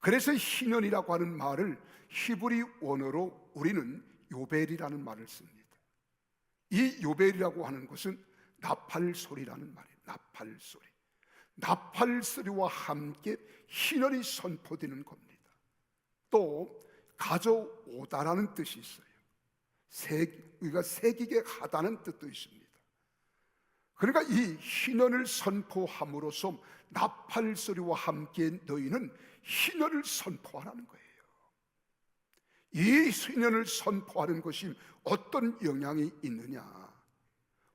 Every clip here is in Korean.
그래서 희년이라고 하는 말을 히브리 원어로 우리는 요벨이라는 말을 씁니다. 이 요벨이라고 하는 것은 나팔 소리라는 말이에요. 나팔 소리. 나팔 소리와 함께 희년이 선포되는 겁니다. 또 가져오다라는 뜻이 있어요. 새, 우리가 새기게 하다는 뜻도 있습니다. 그러니까 이 희년을 선포함으로써 나팔 소리와 함께 너희는 희년을 선포하라는 거예요. 이 희년을 선포하는 것이 어떤 영향이 있느냐?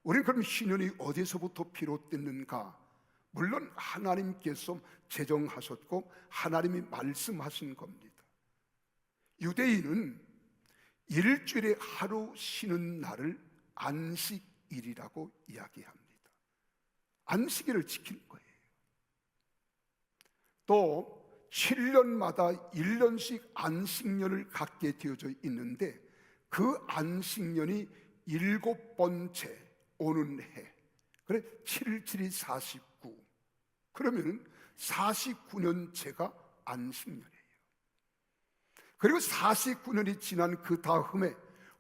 우리는 그럼 희년이 어디서부터 비롯됐는가? 물론 하나님께서 제정하셨고 하나님이 말씀하신 겁니다. 유대인은 일주일에 하루 쉬는 날을 안식일이라고 이야기합니다. 안식일을 지키는 거예요. 또 7년마다 1년씩 안식년을 갖게 되어져 있는데 그 안식년이 일곱 번째 오는 해. 그래 77이 49. 그러면은 49년째가 안식년이에요. 그리고 49년이 지난 그 다음에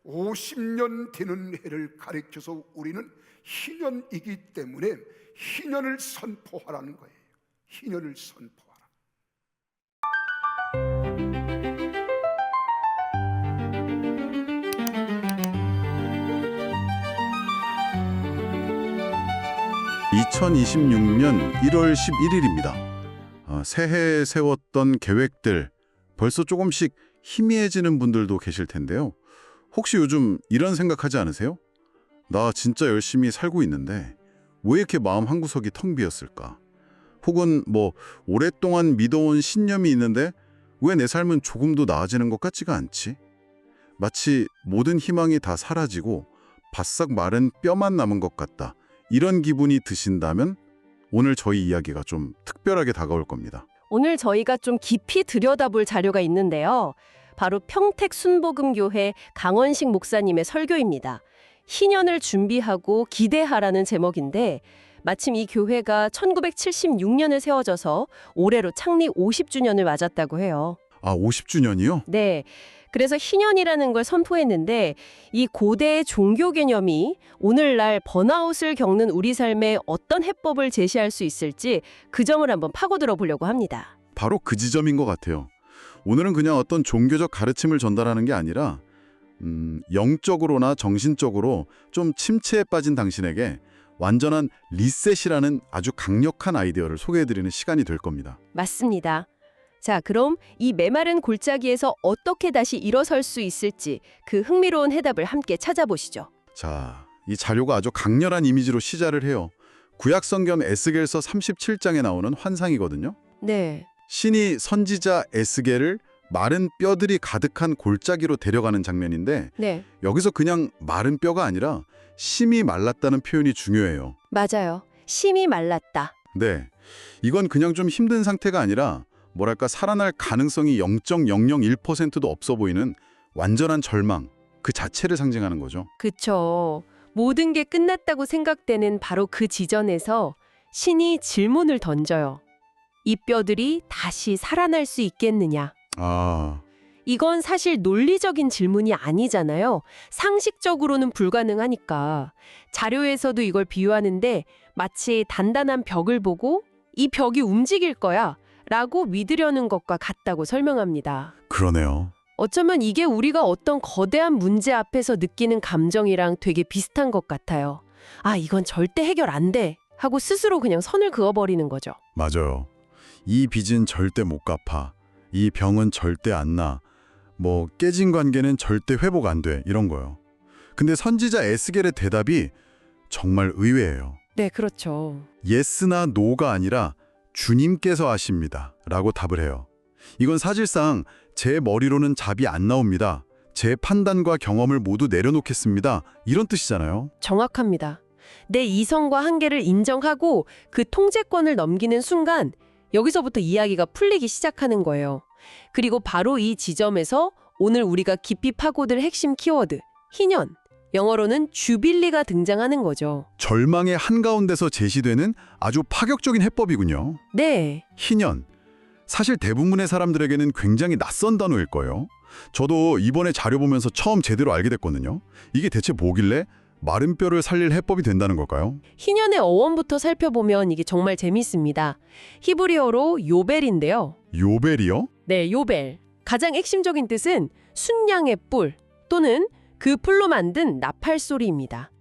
50년 되는 해를 가리켜서 우리는 희년이기 때문에 희년을 선포하라는 거예요. 희년을 선포 2026년 1월 11일입니다. 아, 새해에 세웠던 계획들 벌써 조금씩 희미해지는 분들도 계실 텐데요. 혹시 요즘 이런 생각하지 않으세요? 나 진짜 열심히 살고 있는데 왜 이렇게 마음 한구석이 텅 비었을까? 혹은 뭐 오랫동안 믿어온 신념이 있는데 왜 내 삶은 조금도 나아지는 것 같지가 않지? 마치 모든 희망이 다 사라지고 바싹 마른 뼈만 남은 것 같다. 이런 기분이 드신다면 오늘 저희 이야기가 좀 특별하게 다가올 겁니다. 오늘 저희가 좀 깊이 들여다볼 자료가 있는데요. 바로 평택 순복음교회 강원식 목사님의 설교입니다. 희년을 준비하고 기대하라는 제목인데 마침 이 교회가 1976년에 세워져서 올해로 창립 50주년을 맞았다고 해요. 아, 50주년이요? 네. 그래서 희년이라는 걸 선포했는데 이 고대의 종교 개념이 오늘날 번아웃을 겪는 우리 삶에 어떤 해법을 제시할 수 있을지 그 점을 한번 파고들어 보려고 합니다. 바로 그 지점인 것 같아요. 오늘은 그냥 어떤 종교적 가르침을 전달하는 게 아니라 음, 영적으로나 정신적으로 좀 침체에 빠진 당신에게 완전한 리셋이라는 아주 강력한 아이디어를 소개해드리는 시간이 될 겁니다. 맞습니다. 자, 그럼 이 메마른 골짜기에서 어떻게 다시 일어설 수 있을지 그 흥미로운 해답을 함께 찾아보시죠. 자, 이 자료가 아주 강렬한 이미지로 시작을 해요. 구약성경 에스겔서 37장에 나오는 환상이거든요. 네. 신이 선지자 에스겔을 마른 뼈들이 가득한 골짜기로 데려가는 장면인데 네. 여기서 그냥 마른 뼈가 아니라 심이 말랐다는 표현이 중요해요. 맞아요. 심이 말랐다. 네. 이건 그냥 좀 힘든 상태가 아니라 뭐랄까 살아날 가능성이 0.001%도 없어 보이는 완전한 절망 그 자체를 상징하는 거죠. 그쵸. 모든 게 끝났다고 생각되는 바로 그 지점에서 신이 질문을 던져요. 이 뼈들이 다시 살아날 수 있겠느냐? 아, 이건 사실 논리적인 질문이 아니잖아요. 상식적으로는 불가능하니까. 자료에서도 이걸 비유하는데 마치 단단한 벽을 보고 이 벽이 움직일 거야 라고 믿으려는 것과 같다고 설명합니다. 그러네요. 어쩌면 이게 우리가 어떤 거대한 문제 앞에서 느끼는 감정이랑 되게 비슷한 것 같아요. 아, 이건 절대 해결 안 돼. 하고 스스로 그냥 선을 그어버리는 거죠. 맞아요. 이 빚은 절대 못 갚아. 이 병은 절대 안 나. 뭐 깨진 관계는 절대 회복 안 돼. 이런 거요. 근데 선지자 에스겔의 대답이 정말 의외예요. 네, 그렇죠. 예스나 노가 아니라 주님께서 하십니다. 라고 답을 해요. 이건 사실상 제 머리로는 답이 안 나옵니다. 제 판단과 경험을 모두 내려놓겠습니다. 이런 뜻이잖아요. 정확합니다. 내 이성과 한계를 인정하고 그 통제권을 넘기는 순간 여기서부터 이야기가 풀리기 시작하는 거예요. 그리고 바로 이 지점에서 오늘 우리가 깊이 파고들 핵심 키워드, 희년, 영어로는 주빌리가 등장하는 거죠. 절망의 한가운데서 제시되는 아주 파격적인 해법이군요. 네, 희년. 사실 대부분의 사람들에게는 굉장히 낯선 단어일 거예요. 저도 이번에 자료 보면서 처음 제대로 알게 됐거든요. 이게 대체 뭐길래 마른 뼈를 살릴 해법이 된다는 걸까요? 희년의 어원부터 살펴보면 이게 정말 재미있습니다. 히브리어로 요벨인데요. 요벨이요? 네, 요벨. 가장 핵심적인 뜻은 순양의 뿔 또는 그 풀로 만든 나팔 소리입니다.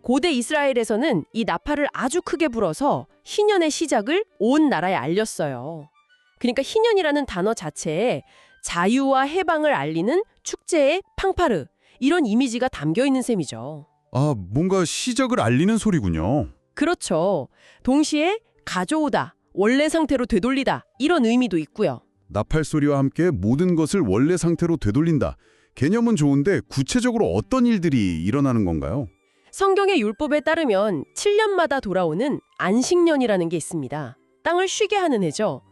고대 이스라엘에서는 이 나팔을 아주 크게 불어서 희년의 시작을 온 나라에 알렸어요. 그러니까 희년이라는 단어 자체에 자유와 해방을 알리는 축제의 팡파르 이런 이미지가 담겨 있는 셈이죠. 아, 뭔가 시작을 알리는 소리군요. 그렇죠. 동시에 가져오다, 원래 상태로 되돌리다 이런 의미도 있고요. 나팔 소리와 함께 모든 것을 원래 상태로 되돌린다. 개념은 좋은데 구체적으로 어떤 일들이 일어나는 건가요? 성경의 율법에 따르면 7년마다 돌아오는 안식년이라는 게 있습니다. 땅을 쉬게 하는 해죠.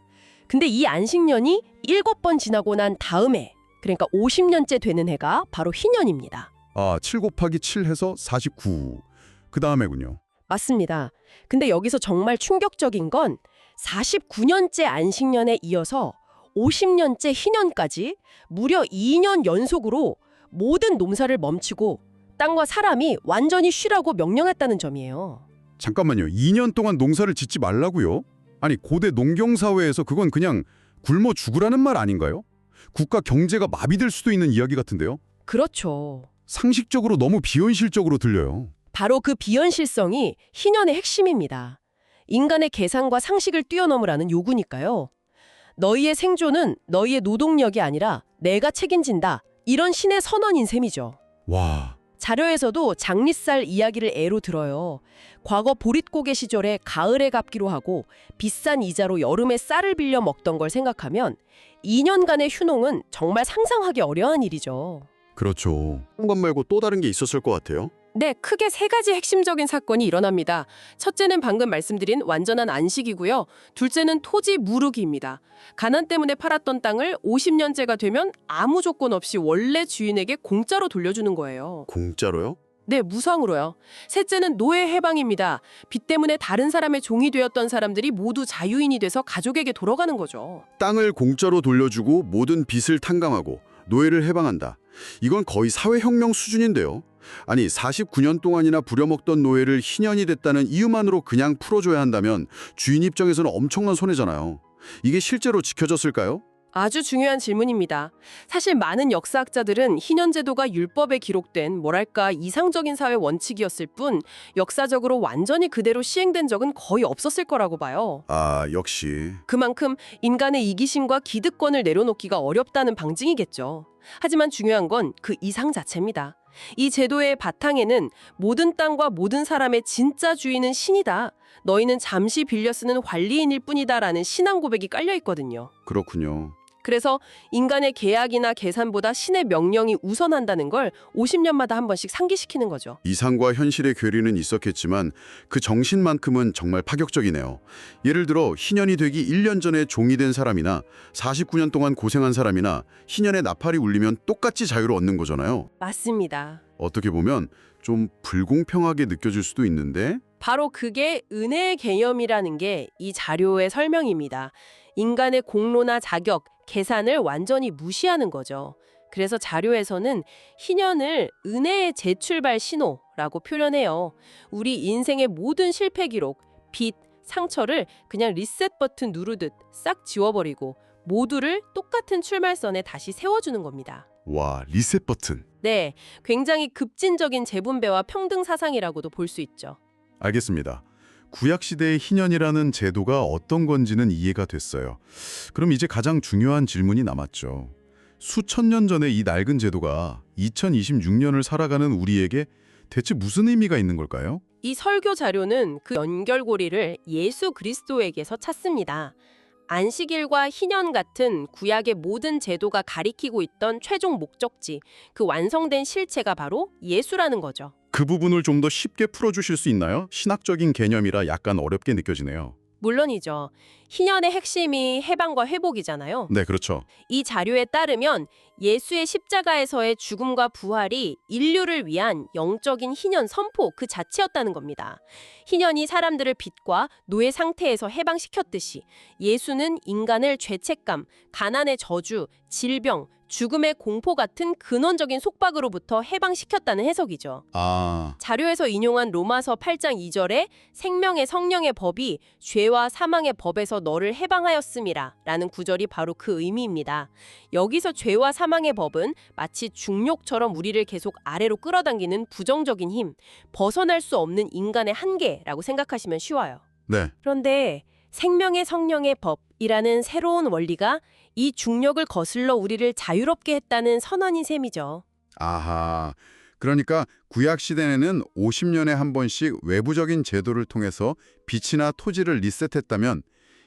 근데 이 안식년이 7번 지나고 난 다음에 그러니까 50년째 되는 해가 바로 희년입니다. 아, 7 곱하기 7 해서 49. 그 다음에군요. 맞습니다. 근데 여기서 정말 충격적인 건 49년째 안식년에 이어서 50년째 희년까지 무려 2년 연속으로 모든 농사를 멈추고 땅과 사람이 완전히 쉬라고 명령했다는 점이에요. 잠깐만요. 2년 동안 농사를 짓지 말라고요? 아니, 고대 농경사회에서 그건 그냥 굶어 죽으라는 말 아닌가요? 국가 경제가 마비될 수도 있는 이야기 같은데요. 그렇죠. 상식적으로 너무 비현실적으로 들려요. 바로 그 비현실성이 희년의 핵심입니다. 인간의 계산과 상식을 뛰어넘으라는 요구니까요. 너희의 생존은 너희의 노동력이 아니라 내가 책임진다. 이런 신의 선언인 셈이죠. 와, 자료에서도 장리쌀 이야기를 애로 들어요. 과거 보릿고개 시절에 가을에 갚기로 하고 비싼 이자로 여름에 쌀을 빌려 먹던 걸 생각하면 2년간의 휴농은 정말 상상하기 어려운 일이죠. 그렇죠. 것 말고 또 다른 게 있었을 것 같아요. 네, 크게 세 가지 핵심적인 사건이 일어납니다. 첫째는 방금 말씀드린 완전한 안식이고요. 둘째는 토지 무르기입니다. 가난 때문에 팔았던 땅을 50년째가 되면 아무 조건 없이 원래 주인에게 공짜로 돌려주는 거예요. 공짜로요? 네, 무상으로요. 셋째는 노예 해방입니다. 빚 때문에 다른 사람의 종이 되었던 사람들이 모두 자유인이 돼서 가족에게 돌아가는 거죠. 땅을 공짜로 돌려주고 모든 빚을 탕감하고 노예를 해방한다. 이건 거의 사회혁명 수준인데요. 아니 49년 동안이나 부려먹던 노예를 희년이 됐다는 이유만으로 그냥 풀어줘야 한다면 주인 입장에서는 엄청난 손해잖아요. 이게 실제로 지켜졌을까요? 아주 중요한 질문입니다. 사실 많은 역사학자들은 희년제도가 율법에 기록된 뭐랄까 이상적인 사회 원칙이었을 뿐 역사적으로 완전히 그대로 시행된 적은 거의 없었을 거라고 봐요. 아 역시 그만큼 인간의 이기심과 기득권을 내려놓기가 어렵다는 방증이겠죠. 하지만 중요한 건 그 이상 자체입니다. 이 제도의 바탕에는 모든 땅과 모든 사람의 진짜 주인은 신이다. 너희는 잠시 빌려 쓰는 관리인일 뿐이다라는 신앙 고백이 깔려 있거든요. 그렇군요. 그래서 인간의 계약이나 계산보다 신의 명령이 우선한다는 걸 50년마다 한 번씩 상기시키는 거죠. 이상과 현실의 괴리는 있었겠지만 그 정신만큼은 정말 파격적이네요. 예를 들어 희년이 되기 1년 전에 종이 된 사람이나 49년 동안 고생한 사람이나 희년의 나팔이 울리면 똑같이 자유를 얻는 거잖아요. 맞습니다. 어떻게 보면 좀 불공평하게 느껴질 수도 있는데 바로 그게 은혜의 개념이라는 게 이 자료의 설명입니다. 인간의 공로나 자격, 계산을 완전히 무시하는 거죠. 그래서 자료에서는 희년을 은혜의 재출발 신호라고 표현해요. 우리 인생의 모든 실패 기록, 빚, 상처를 그냥 리셋 버튼 누르듯 싹 지워버리고 모두를 똑같은 출발선에 다시 세워주는 겁니다. 와 리셋 버튼. 네, 굉장히 급진적인 재분배와 평등 사상이라고도 볼 수 있죠. 알겠습니다. 구약 시대의 희년이라는 제도가 어떤 건지는 이해가 됐어요. 그럼 이제 가장 중요한 질문이 남았죠. 수천 년 전에 이 낡은 제도가 2026년을 살아가는 우리에게 대체 무슨 의미가 있는 걸까요? 이 설교 자료는 그 연결고리를 예수 그리스도에게서 찾습니다. 안식일과 희년 같은 구약의 모든 제도가 가리키고 있던 최종 목적지, 그 완성된 실체가 바로 예수라는 거죠. 그 부분을 좀 더 쉽게 풀어주실 수 있나요? 신학적인 개념이라 약간 어렵게 느껴지네요. 물론이죠. 희년의 핵심이 해방과 회복이잖아요. 네, 그렇죠. 이 자료에 따르면 예수의 십자가에서의 죽음과 부활이 인류를 위한 영적인 희년 선포 그 자체였다는 겁니다. 희년이 사람들을 빛과 노예 상태에서 해방시켰듯이 예수는 인간을 죄책감, 가난의 저주, 질병, 죽음의 공포 같은 근원적인 속박으로부터 해방시켰다는 해석이죠. 아, 자료에서 인용한 로마서 8장 2절에 생명의 성령의 법이 죄와 사망의 법에서 너를 해방하였음이라 라는 구절이 바로 그 의미입니다. 여기서 죄와 사망의 법은 마치 중력처럼 우리를 계속 아래로 끌어당기는 부정적인 힘, 벗어날 수 없는 인간의 한계라고 생각하시면 쉬워요. 네. 그런데 생명의 성령의 법이라는 새로운 원리가 이 중력을 거슬러 우리를 자유롭게 했다는 선언인 셈이죠. 아하. 그러니까 구약 시대에는 50년에 한 번씩 외부적인 제도를 통해서 빛이나 토지를 리셋했다면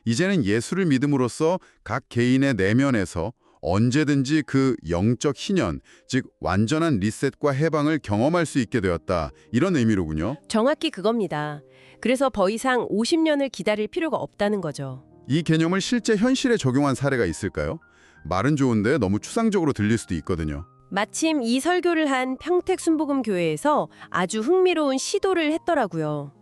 이제는 예수를 믿음으로써 각 개인의 내면에서 언제든지 그 영적 희년, 즉 완전한 리셋과 해방을 경험할 수 있게 되었다. 이런 의미로군요. 정확히 그겁니다. 그래서 더 이상 50년을 기다릴 필요가 없다는 거죠. 이 개념을 실제 현실에 적용한 사례가 있을까요? 말은 좋은데 너무 추상적으로 들릴 수도 있거든요. 마침 이 설교를 한 평택 순복음 교회에서 아주 흥미로운 시도를 했더라고요.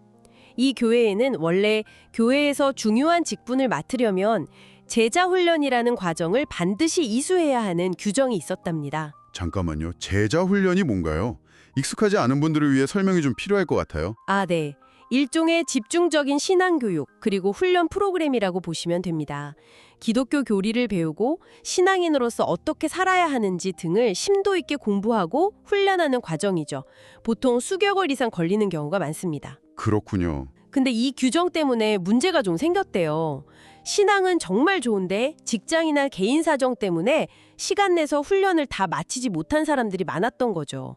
이 교회에는 원래 교회에서 중요한 직분을 맡으려면 제자 훈련이라는 과정을 반드시 이수해야 하는 규정이 있었답니다. 잠깐만요. 제자 훈련이 뭔가요? 익숙하지 않은 분들을 위해 설명이 좀 필요할 것 같아요. 아, 네. 일종의 집중적인 신앙 교육 그리고 훈련 프로그램이라고 보시면 됩니다. 기독교 교리를 배우고 신앙인으로서 어떻게 살아야 하는지 등을 심도 있게 공부하고 훈련하는 과정이죠. 보통 수개월 이상 걸리는 경우가 많습니다. 그렇군요. 근데 이 규정 때문에 문제가 좀 생겼대요. 신앙은 정말 좋은데 직장이나 개인 사정 때문에 시간 내서 훈련을 다 마치지 못한 사람들이 많았던 거죠.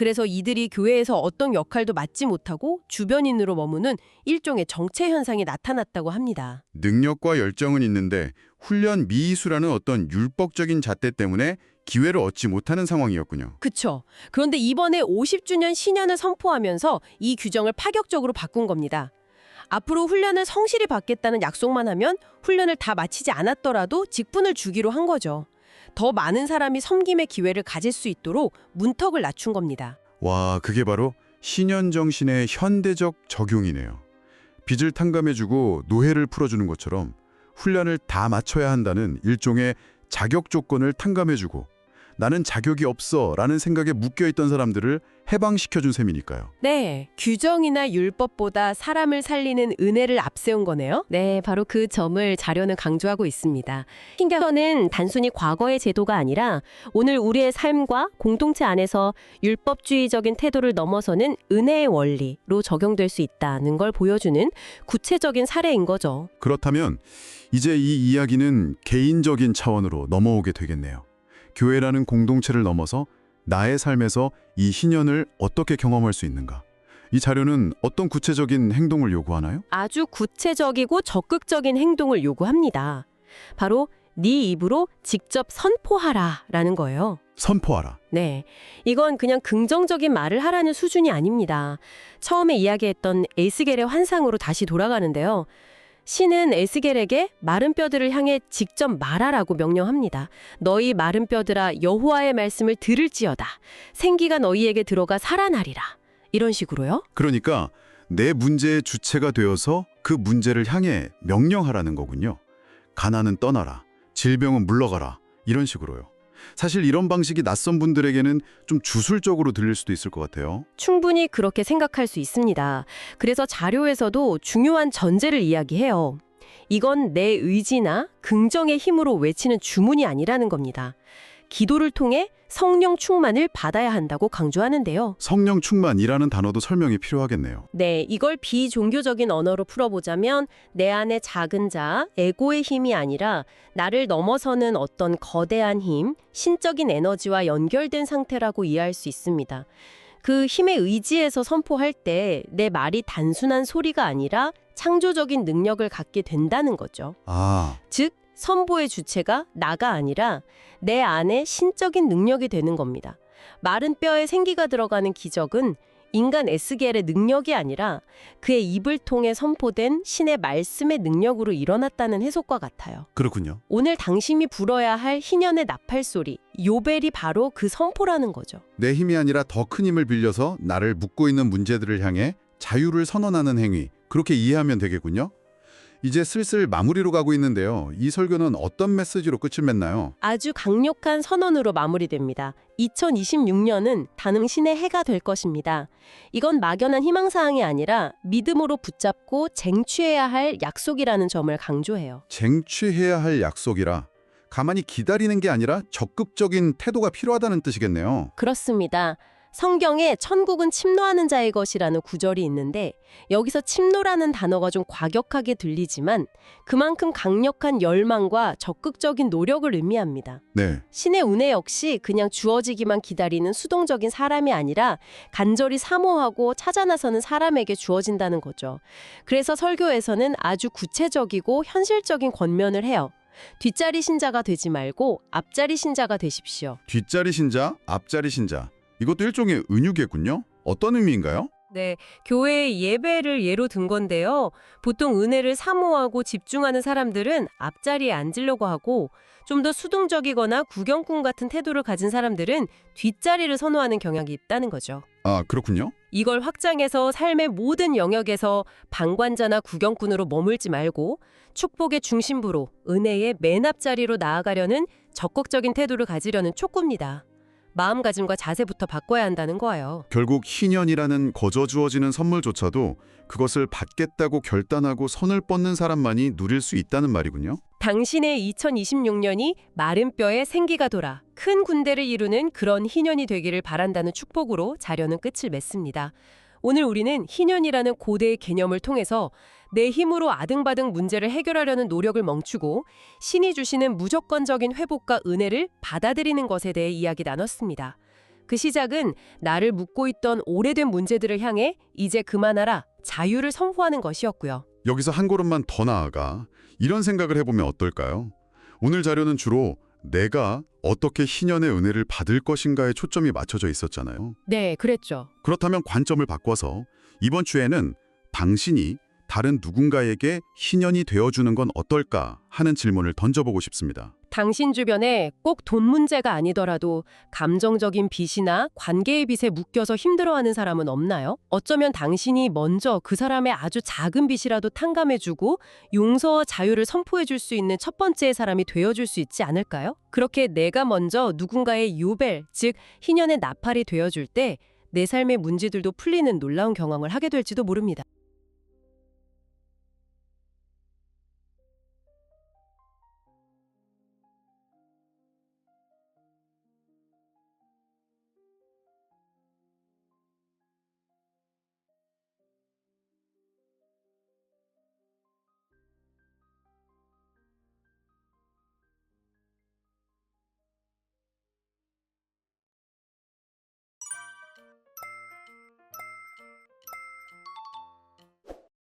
그래서 이들이 교회에서 어떤 역할도 맡지 못하고 주변인으로 머무는 일종의 정체 현상이 나타났다고 합니다. 능력과 열정은 있는데 훈련 미이수라는 어떤 율법적인 잣대 때문에 기회를 얻지 못하는 상황이었군요. 그쵸. 그런데 이번에 50주년 신년을 선포하면서 이 규정을 파격적으로 바꾼 겁니다. 앞으로 훈련을 성실히 받겠다는 약속만 하면 훈련을 다 마치지 않았더라도 직분을 주기로 한 거죠. 더 많은 사람이 섬김의 기회를 가질 수 있도록 문턱을 낮춘 겁니다. 와, 그게 바로 신현 정신의 현대적 적용이네요. 빚을 탕감해주고 노예를 풀어주는 것처럼 훈련을 다 마쳐야 한다는 일종의 자격 조건을 탕감해주고 나는 자격이 없어 라는 생각에 묶여있던 사람들을 해방시켜준 셈이니까요. 네, 규정이나 율법보다 사람을 살리는 은혜를 앞세운 거네요. 네, 바로 그 점을 자료는 강조하고 있습니다. 신경은 단순히 과거의 제도가 아니라 오늘 우리의 삶과 공동체 안에서 율법주의적인 태도를 넘어서는 은혜의 원리로 적용될 수 있다는 걸 보여주는 구체적인 사례인 거죠. 그렇다면 이제 이 이야기는 개인적인 차원으로 넘어오게 되겠네요. 교회라는 공동체를 넘어서 나의 삶에서 이 희년을 어떻게 경험할 수 있는가? 이 자료는 어떤 구체적인 행동을 요구하나요? 아주 구체적이고 적극적인 행동을 요구합니다. 바로 네 입으로 직접 선포하라라는 거예요. 선포하라. 네. 이건 그냥 긍정적인 말을 하라는 수준이 아닙니다. 처음에 이야기했던 에스겔의 환상으로 다시 돌아가는데요. 신은 에스겔에게 마른 뼈들을 향해 직접 말하라고 명령합니다. 너희 마른 뼈들아 여호와의 말씀을 들을지어다. 생기가 너희에게 들어가 살아나리라. 이런 식으로요. 그러니까 내 문제의 주체가 되어서 그 문제를 향해 명령하라는 거군요. 가난은 떠나라. 질병은 물러가라. 이런 식으로요. 사실 이런 방식이 낯선 분들에게는 좀 주술적으로 들릴 수도 있을 것 같아요. 충분히 그렇게 생각할 수 있습니다. 그래서 자료에서도 중요한 전제를 이야기해요. 이건 내 의지나 긍정의 힘으로 외치는 주문이 아니라는 겁니다. 기도를 통해 성령 충만을 받아야 한다고 강조하는데요. 성령 충만이라는 단어도 설명이 필요하겠네요. 네, 이걸 비종교적인 언어로 풀어보자면 내 안에 작은 자, 에고의 힘이 아니라 나를 넘어서는 어떤 거대한 힘, 신적인 에너지와 연결된 상태라고 이해할 수 있습니다. 그 힘의 의지에서 선포할 때 내 말이 단순한 소리가 아니라 창조적인 능력을 갖게 된다는 거죠. 아, 즉, 선보의 주체가 나가 아니라 내 안에 신적인 능력이 되는 겁니다. 마른 뼈에 생기가 들어가는 기적은 인간 에스겔의 능력이 아니라 그의 입을 통해 선포된 신의 말씀의 능력으로 일어났다는 해석과 같아요. 그렇군요. 오늘 당신이 불어야 할 희년의 나팔 소리, 요벨이 바로 그 선포라는 거죠. 내 힘이 아니라 더 큰 힘을 빌려서 나를 묶고 있는 문제들을 향해 자유를 선언하는 행위. 그렇게 이해하면 되겠군요. 이제 슬슬 마무리로 가고 있는데요. 이 설교는 어떤 메시지로 끝을 맺나요? 아주 강력한 선언으로 마무리됩니다. 2026년은 당신의 해가 될 것입니다. 이건 막연한 희망사항이 아니라 믿음으로 붙잡고 쟁취해야 할 약속이라는 점을 강조해요. 쟁취해야 할 약속이라 가만히 기다리는 게 아니라 적극적인 태도가 필요하다는 뜻이겠네요. 그렇습니다. 성경에 천국은 침노하는 자의 것이라는 구절이 있는데 여기서 침노라는 단어가 좀 과격하게 들리지만 그만큼 강력한 열망과 적극적인 노력을 의미합니다. 네. 신의 은혜 역시 그냥 주어지기만 기다리는 수동적인 사람이 아니라 간절히 사모하고 찾아 나서는 사람에게 주어진다는 거죠. 그래서 설교에서는 아주 구체적이고 현실적인 권면을 해요. 뒷자리 신자가 되지 말고 앞자리 신자가 되십시오. 뒷자리 신자, 앞자리 신자. 이것도 일종의 은유겠군요. 어떤 의미인가요? 네, 교회의 예배를 예로 든 건데요. 보통 은혜를 사모하고 집중하는 사람들은 앞자리에 앉으려고 하고 좀 더 수동적이거나 구경꾼 같은 태도를 가진 사람들은 뒷자리를 선호하는 경향이 있다는 거죠. 아, 그렇군요. 이걸 확장해서 삶의 모든 영역에서 방관자나 구경꾼으로 머물지 말고 축복의 중심부로 은혜의 맨 앞자리로 나아가려는 적극적인 태도를 가지려는 촉구입니다. 마음가짐과 자세부터 바꿔야 한다는 거예요. 결국 희년이라는 거저 주어지는 선물조차도 그것을 받겠다고 결단하고 선을 뻗는 사람만이 누릴 수 있다는 말이군요. 당신의 2026년이 마른 뼈에 생기가 돌아 큰 군대를 이루는 그런 희년이 되기를 바란다는 축복으로 자료는 끝을 맺습니다. 오늘 우리는 희년이라는 고대의 개념을 통해서 내 힘으로 아등바등 문제를 해결하려는 노력을 멈추고 신이 주시는 무조건적인 회복과 은혜를 받아들이는 것에 대해 이야기 나눴습니다. 그 시작은 나를 묶고 있던 오래된 문제들을 향해 이제 그만하라 자유를 선포하는 것이었고요. 여기서 한 걸음만 더 나아가 이런 생각을 해보면 어떨까요? 오늘 자료는 주로 내가 어떻게 희년의 은혜를 받을 것인가에 초점이 맞춰져 있었잖아요. 네, 그랬죠. 그렇다면 관점을 바꿔서 이번 주에는 당신이 다른 누군가에게 희년이 되어주는 건 어떨까 하는 질문을 던져보고 싶습니다. 당신 주변에 꼭 돈 문제가 아니더라도 감정적인 빚이나 관계의 빚에 묶여서 힘들어하는 사람은 없나요? 어쩌면 당신이 먼저 그 사람의 아주 작은 빚이라도 탕감해주고 용서와 자유를 선포해줄 수 있는 첫 번째의 사람이 되어줄 수 있지 않을까요? 그렇게 내가 먼저 누군가의 요벨, 즉 희년의 나팔이 되어줄 때 내 삶의 문제들도 풀리는 놀라운 경험을 하게 될지도 모릅니다.